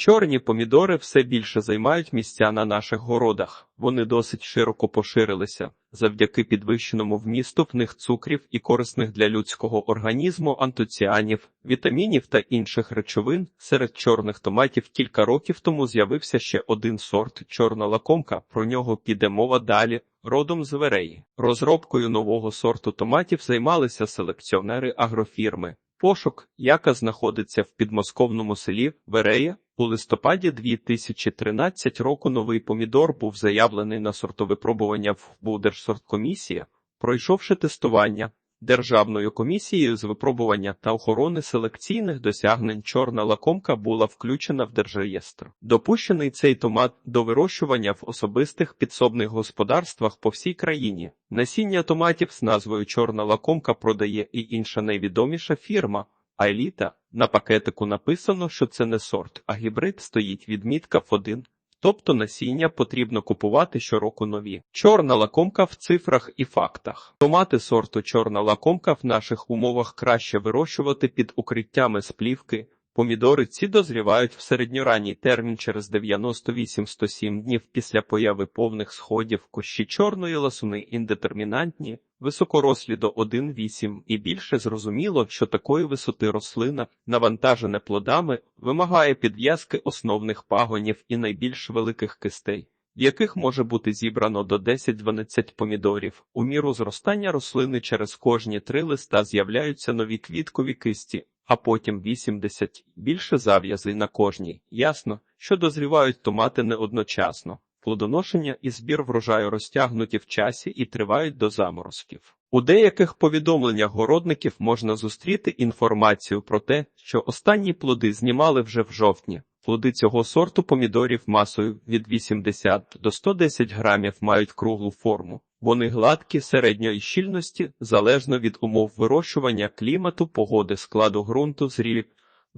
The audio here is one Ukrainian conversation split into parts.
Чорні помідори все більше займають місця на наших городах. Вони досить широко поширилися завдяки підвищеному вмісту в них цукрів і корисних для людського організму антоціанів, вітамінів та інших речовин. Серед чорних томатів кілька років тому з'явився ще один сорт чорна лакомка. Про нього піде мова далі. Родом з Вереї. Розробкою нового сорту томатів займалися селекціонери агрофірми. Пошук, яка знаходиться в підмосковному селі Верея, у листопаді 2013 року новий помідор був заявлений на сортовипробування в Будержсорткомісія, пройшовши тестування Державною комісією з випробування та охорони селекційних досягнень чорна лакомка була включена в держреєстр. Допущений цей томат до вирощування в особистих підсобних господарствах по всій країні. Насіння томатів з назвою Чорна лакомка продає і інша найвідоміша фірма. Айліта на пакетику написано, що це не сорт, а гібрид стоїть відмітка в 1. Тобто насіння потрібно купувати щороку нові. Чорна лакомка в цифрах і фактах. Томати сорту чорна лакомка в наших умовах краще вирощувати під укриттями з плівки. Помідори ці дозрівають в середньоранній термін через 98-107 днів після появи повних сходів кущі чорної ласуни індетермінантні, високорослі до 1,8 і більше зрозуміло, що такої висоти рослина, навантажене плодами, вимагає підв'язки основних пагонів і найбільш великих кистей. В яких може бути зібрано до 10-12 помідорів. У міру зростання рослини через кожні три листа з'являються нові квіткові кисті, а потім 80 більше зав'язи на кожній. Ясно, що дозрівають томати не одночасно. Плодоношення і збір врожаю розтягнуті в часі і тривають до заморозків. У деяких повідомленнях городників можна зустріти інформацію про те, що останні плоди знімали вже в жовтні. Плоди цього сорту помідорів масою від 80 до 110 грамів мають круглу форму. Вони гладкі середньої щільності, залежно від умов вирощування, клімату, погоди, складу ґрунту, зрілі.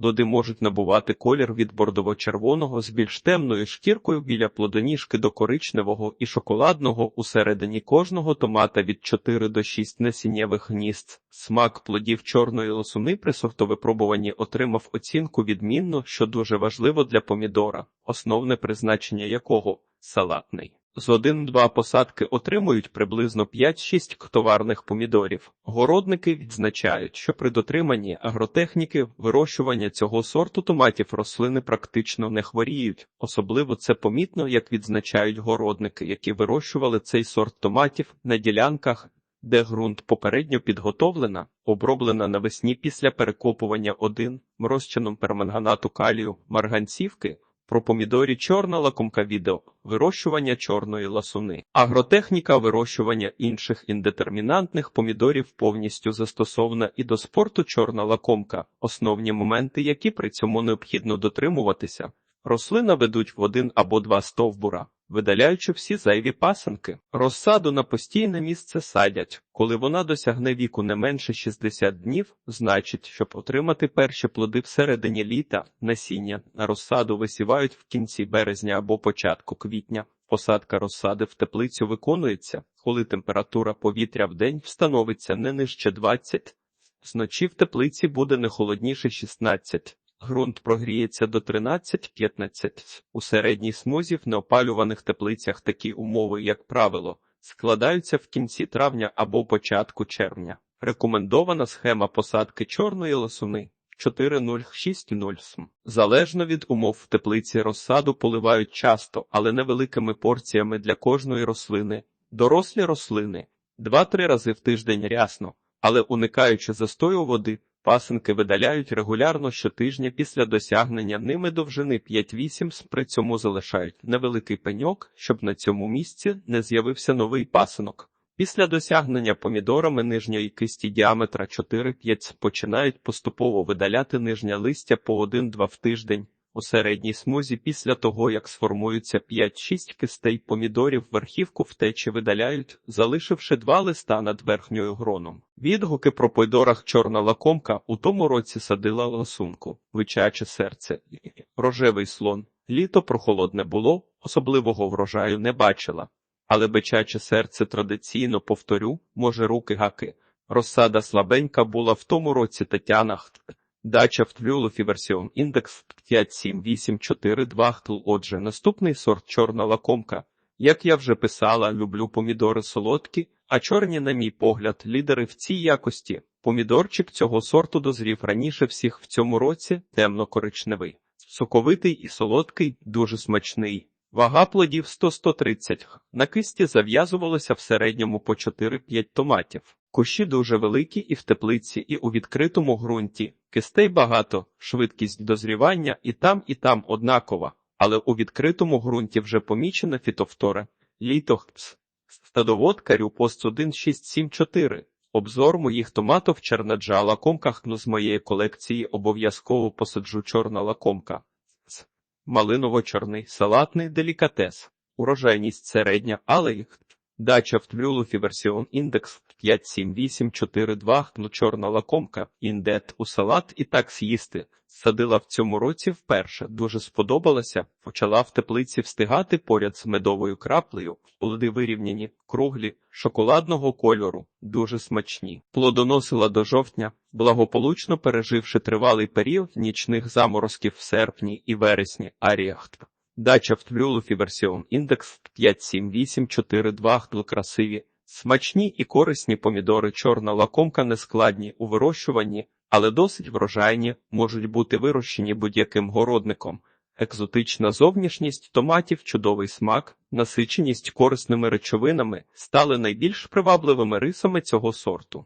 Плоди можуть набувати колір від бордово-червоного з більш темною шкіркою біля плодоніжки до коричневого і шоколадного у середині кожного томата від 4 до 6 насіннєвих гнізд. Смак плодів чорної лосуни при сортовипробуванні отримав оцінку відмінно, що дуже важливо для помідора, основне призначення якого салатний. З 1-2 посадки отримують приблизно 5-6 товарних помідорів. Городники відзначають, що при дотриманні агротехніки вирощування цього сорту томатів рослини практично не хворіють. Особливо це помітно, як відзначають городники, які вирощували цей сорт томатів на ділянках, де ґрунт попередньо підготовлена, оброблена навесні після перекопування 1 розчином перманганату калію марганцівки. Про помідорі чорна лакомка відео, вирощування чорної ласуни, агротехніка вирощування інших індетермінантних помідорів повністю застосована і до спорту чорна лакомка, основні моменти, які при цьому необхідно дотримуватися. Рослина ведуть в один або два стовбура, видаляючи всі зайві пасанки. Розсаду на постійне місце садять. Коли вона досягне віку не менше 60 днів, значить, щоб отримати перші плоди всередині літа, насіння на розсаду висівають в кінці березня або початку квітня. Посадка розсади в теплицю виконується, коли температура повітря в день встановиться не нижче 20, зночі в теплиці буде не холодніше 16. Грунт прогріється до 13-15. У середній смузі в неопалюваних теплицях такі умови, як правило, складаються в кінці травня або початку червня. Рекомендована схема посадки чорної лосуни 4060 см. Залежно від умов в теплиці розсаду поливають часто, але невеликими порціями для кожної рослини. Дорослі рослини 2-3 рази в тиждень рясно, але уникаючи застою води. Пасинки видаляють регулярно щотижня після досягнення ними довжини 5-8 при цьому залишають невеликий пеньок, щоб на цьому місці не з'явився новий пасинок. Після досягнення помідорами нижньої кисті діаметра 4-5 починають поступово видаляти нижнє листя по 1-2 в тиждень. У середній смузі після того, як сформуються 5-6 кистей помідорів, верхівку втечі видаляють, залишивши два листа над верхньою гроном. Відгуки про помідорах чорна лакомка у тому році садила ласунку, вичаче серце, рожевий слон. Літо прохолодне було, особливого врожаю не бачила. Але бичаче серце традиційно повторю, може, руки гаки. Розсада слабенька була в тому році Тетяна Дача в Твюлофі Версіон індекс 57842 htl. Отже, наступний сорт чорна лакомка. Як я вже писала, люблю помідори солодкі, а чорні, на мій погляд, лідери в цій якості. Помідорчик цього сорту дозрів раніше всіх в цьому році, темно-коричневий, соковитий і солодкий, дуже смачний. Вага плодів 100-130 г. На кисті зав'язувалося в середньому по 4-5 томатів. Кущі дуже великі і в теплиці, і у відкритому ґрунті. Кистей багато, швидкість дозрівання і там, і там однакова, але у відкритому ґрунті вже помічена фітофтора. Літохпс. Стадовод Рюпост 1674. Обзор моїх томатів чернаджа лакомках ну з моєї колекції обов'язково посаджу чорна лакомка. Малиново-чорний салатний делікатес. Урожайність середня, але їх. Дача в Твюлуфі Версіон індекс 57842 ну чорна лакомка, індет у салат і так з'їсти. Садила в цьому році вперше, дуже сподобалася, почала в теплиці встигати поряд з медовою краплею, плоди вирівняні, круглі, шоколадного кольору, дуже смачні. Плодоносила до жовтня, благополучно переживши тривалий період нічних заморозків в серпні і вересні, аріахт. Дача в Твюлуфі Версіон індекс 57842 htl. красиві, смачні і корисні помідори чорна лакомка нескладні у вирощуванні, але досить врожайні, можуть бути вирощені будь-яким городником. Екзотична зовнішність томатів, чудовий смак, насиченість корисними речовинами стали найбільш привабливими рисами цього сорту.